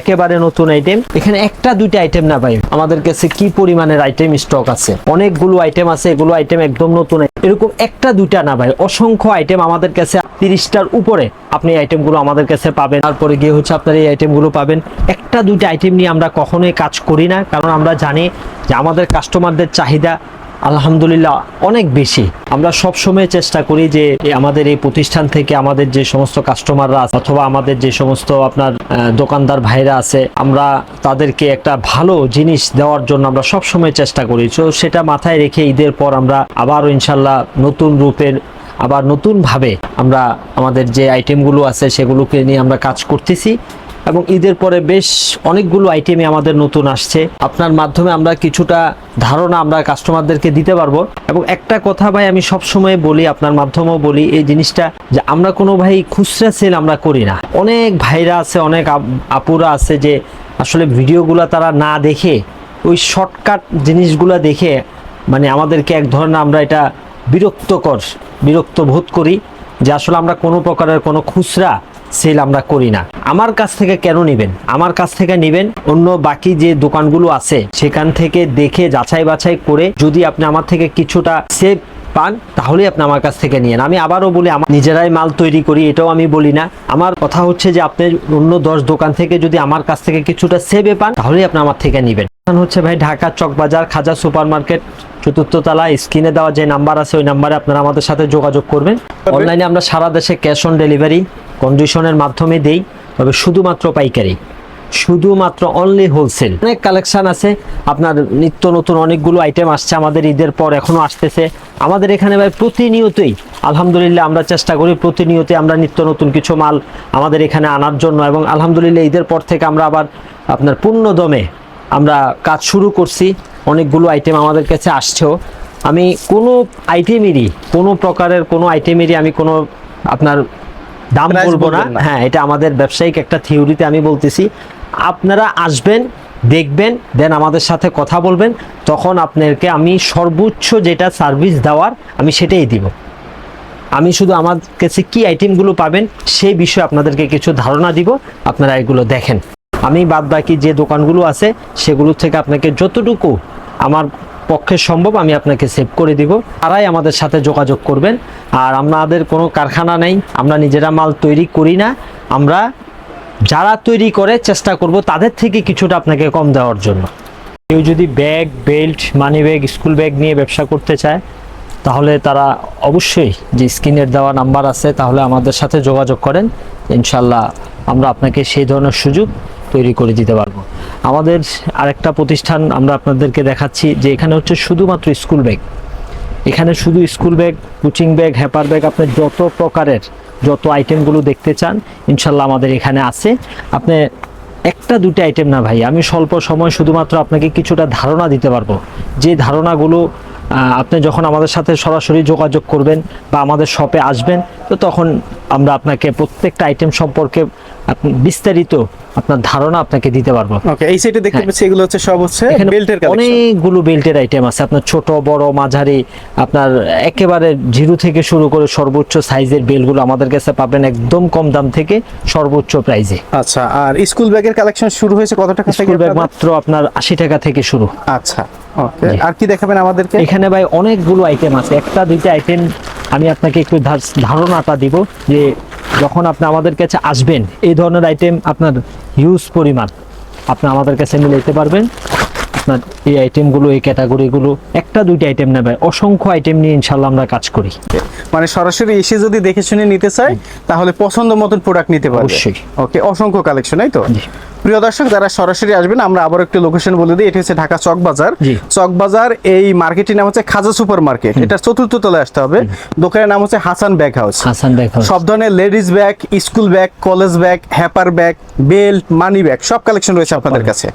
একেবারে নতুন আইটেম এখানে একটা, দুইটা আইটেম না ভাই। আমাদের কাছে কি পরিমাণের আইটেম স্টক আছে? অনেকগুলো আইটেম আছে, এগুলো আইটেম একদম নতুন। এরকম একটা, দুইটা না ভাই। অসংখ্য আইটেম আমাদের কাছে তিরিশটার উপরে আপনি আইটেমগুলো আমাদের কাছে পাবেন। তারপরে গিয়ে হচ্ছে আপনার এই আইটেমগুলো পাবেন। একটা, দুইটা আইটেম নিয়ে আমরা কখনোই কাজ করি না, কারণ আমরা জানি যে আমাদের কাস্টমারদের চাহিদা আলহামদুলিল্লাহ, অনেক বেশি। আমরা সব সময় চেষ্টা করি যে আমাদের এই প্রতিষ্ঠান থেকে আমাদের যে সমস্ত কাস্টমাররা আছে, অথবা আমাদের যে সমস্ত আপনার দোকানদার ভাইরা আছে, আমরা তাদেরকে একটা ভালো জিনিস দেওয়ার জন্য আমরা সব সময় চেষ্টা করি। তো সেটা মাথায় রেখে ঈদের পর আমরা আবারও ইনশাল্লাহ নতুন রূপের, আবার নতুনভাবে আমরা আমাদের যে আইটেমগুলো আছে সেগুলোকে নিয়ে আমরা কাজ করতেছি। এবং ঈদের পরে বেশ অনেকগুলো আইটেমই আমাদের নতুন আসছে। আপনার মাধ্যমে আমরা কিছুটা ধারণা আমরা কাস্টমারদেরকে দিতে পারব। এবং একটা কথা ভাই, আমি সব সময় বলি, আপনার মাধ্যমেও বলি, এই জিনিসটা যে আমরা কোনো ভাই খুচরা সেল আমরা করি না। অনেক ভাইরা আছে, অনেক আপ- আপুরা আছে যে আসলে ভিডিওগুলো তারা না দেখে, ওই শর্টকাট জিনিসগুলো দেখে মানে আমাদেরকে এক ধরনের আমরা এটা বিরক্তকর, বিরক্ত বোধ করি যে আসলে আমরা কোনো প্রকারের কোনো খুচরা সেল আমরা করি না। আমার কাছ থেকে কেন নেবেন? আমার কাছ থেকে নেবেন অন্য বাকি যে দোকানগুলো আছে সেখান থেকে দেখে যাচাই বাছাই করে যদি আপনি আমার থেকে কিছুটা সেভ পান তাহলেই আপনি আমার কাছ থেকে নিয়েন। আমি আবারও বলি আমার নিজেরাই মাল তৈরি করি এটাও আমি বলি না। আমার কথা হচ্ছে যে আপনি অন্য দশ দোকান থেকে যদি আমার কাছ থেকে কিছুটা সেভে পান তাহলেই আপনি আমার থেকে নেবেন। হচ্ছে ভাই ঢাকা চকবাজার খাজা সুপার মার্কেট চতুর্থ তলা স্ক্রিনে দেওয়া যে নাম্বার আছে ওই নাম্বারে আপনারা আমাদের সাথে যোগাযোগ করবেন। অনলাইনে আমরা সারা দেশে ক্যাশ অন ডেলিভারি কন্ডিশনের মাধ্যমে দেই, তবে শুধুমাত্র পাইকারি। শুধুমাত্র অনলি হোলসেল অনেক কালেকশন আছে, আপনার নিত্য নতুন অনেকগুলো আইটেম আসছে আমাদের ঈদের পর, এখনও আসতেছে। আমাদের এখানে ভাই প্রতিনিয়তই, আলহামদুলিল্লাহ আমরা চেষ্টা করি প্রতিনিয়তই আমরা নিত্য নতুন কিছু মাল আমাদের এখানে আনার জন্য এবং আলহামদুলিল্লাহ ঈদের পর থেকে আমরা আবার আপনার পূর্ণ দমে আমরা কাজ শুরু করছি। অনেকগুলো আইটেম আমাদের কাছে আসছেও। আমি কোনো আইটেমেরই কোনো প্রকারের কোনো আইটেমেরই আমি কোনো আপনার দাম বলব না। হ্যাঁ এটা আমাদের ব্যবসায়িক একটা থিওরিতে আমি বলতেছি। আপনারা আসবেন দেখবেন দেন আমাদের সাথে কথা বলবেন তখন আপনাকে আমি সর্বোচ্চ যেটা সার্ভিস দেওয়ার আমি সেটাই দিব। আমি শুধু আমার কাছে কী আইটেমগুলো পাবেন সেই বিষয়ে আপনাদেরকে কিছু ধারণা দিব আপনারা এগুলো দেখেন। আমি বাদ বাকি যে দোকানগুলো আছে সেগুলো থেকে আপনাকে যতটুকু আমার পক্ষে সম্ভব, আমি আপনাকে সেভ করে দিব। তারাই আমাদের সাথে যোগাযোগ করবেন। আর আমাদের কোনো কারখানা নেই, আমরা নিজেরা মাল তৈরি করি না। আমরা যারা তৈরি করে চেষ্টা করব, তাদের থেকে কিছুটা আপনাকে কম দেওয়ার জন্য। কেউ যদি bag belt money bag school bag নিয়ে ব্যবসা করতে চায়, তাহলে তারা অবশ্যই যে স্ক্রিনের দেওয়া নাম্বার আছে, তাহলে আমাদের সাথে যোগাযোগ করেন। ইনশাল্লাহ আমরা আপনাকে সেই ধরনের সুযোগ তৈরি করে দিতে পারব। আমাদের আরেকটা প্রতিষ্ঠান আমরা আপনাদেরকে দেখাচ্ছি যে এখানে হচ্ছে শুধুমাত্র স্কুল ব্যাগ। এখানে শুধু স্কুল ব্যাগ, কোচিং ব্যাগ, হ্যাপার ব্যাগ, আপনি যত প্রকারের যত আইটেমগুলো দেখতে চান, ইনশাল্লাহ আমাদের এখানে আছে। আপনি একটা দুটি আইটেম না ভাই, আমি স্বল্প সময় শুধুমাত্র আপনাকে কিছুটা ধারণা দিতে পারব। যে ধারণাগুলো আপনি যখন আমাদের সাথে সরাসরি যোগাযোগ করবেন বা আমাদের শপে আসবেন, তো তখন আমরা আপনাকে প্রত্যেকটা আইটেম সম্পর্কে আপনি বিস্তারিত আপনার ধারণা আপনাকে দিতে পারব। ওকে এই সাইডে দেখতে হ্যাঁ। পাচ্ছি এগুলো হচ্ছে সব হচ্ছে বেল্টের কালেকশন অনেকগুলো বেল্টের আইটেম আছে। আপনার ছোট বড় মাঝারি আপনার একেবারে জিরো থেকে শুরু করে সর্বোচ্চ সাইজের বেলগুলো আমাদের কাছে পাবেন একদম কম দাম থেকে সর্বোচ্চ প্রাইজে আচ্ছা আর স্কুল ব্যাগের কালেকশন শুরু হয়েছে কত টাকা থেকে স্কুল ব্যাগ মাত্র আপনার আশি টাকা থেকে শুরু। আচ্ছা ওকে আর কি দেখাবেন আমাদেরকে? এখানে ভাই অনেকগুলো আইটেম আছে। একটা দুইটা আইটেম আমি আপনাকে একটু ধারণাটা দিব যে যখন আপনি আমাদের কাছে আসবেন, এই ধরনের আইটেম আপনার হিউজ পরিমাণ আপনি আমাদের কাছে নিয়ে নিতে পারবেন। আপনার এই আইটেমগুলো এই ক্যাটাগরিগুলো একটা দুইটা আইটেম নেবে। অসংখ্য আইটেম নিয়ে ইনশাল্লাহ আমরা কাজ করি। মানে সরাসরি এসে যদি দেখে শুনে নিতে চাই তাহলে পছন্দ মতন প্রোডাক্ট নিতে পারবে। অবশ্যই। ওকে অসংখ্য কালেকশন এই তো। প্রিয় দর্শক যারা সরাসরি আসবেন আমরা আবার একটু লোকেশন বলে দিই। এটি হচ্ছে ঢাকা চক বাজার। চক বাজার এই মার্কেটের নাম হচ্ছে খাজা সুপার মার্কেট এটা চতুর্থ তলায় আসতে হবে। দোকানের নাম হচ্ছে Hasan bag house. Hasan bag house. সব ধরনের ladies bag school bag college bag হ্যাপার bag belt money bag সব কালেকশন রয়েছে আপনাদের কাছে।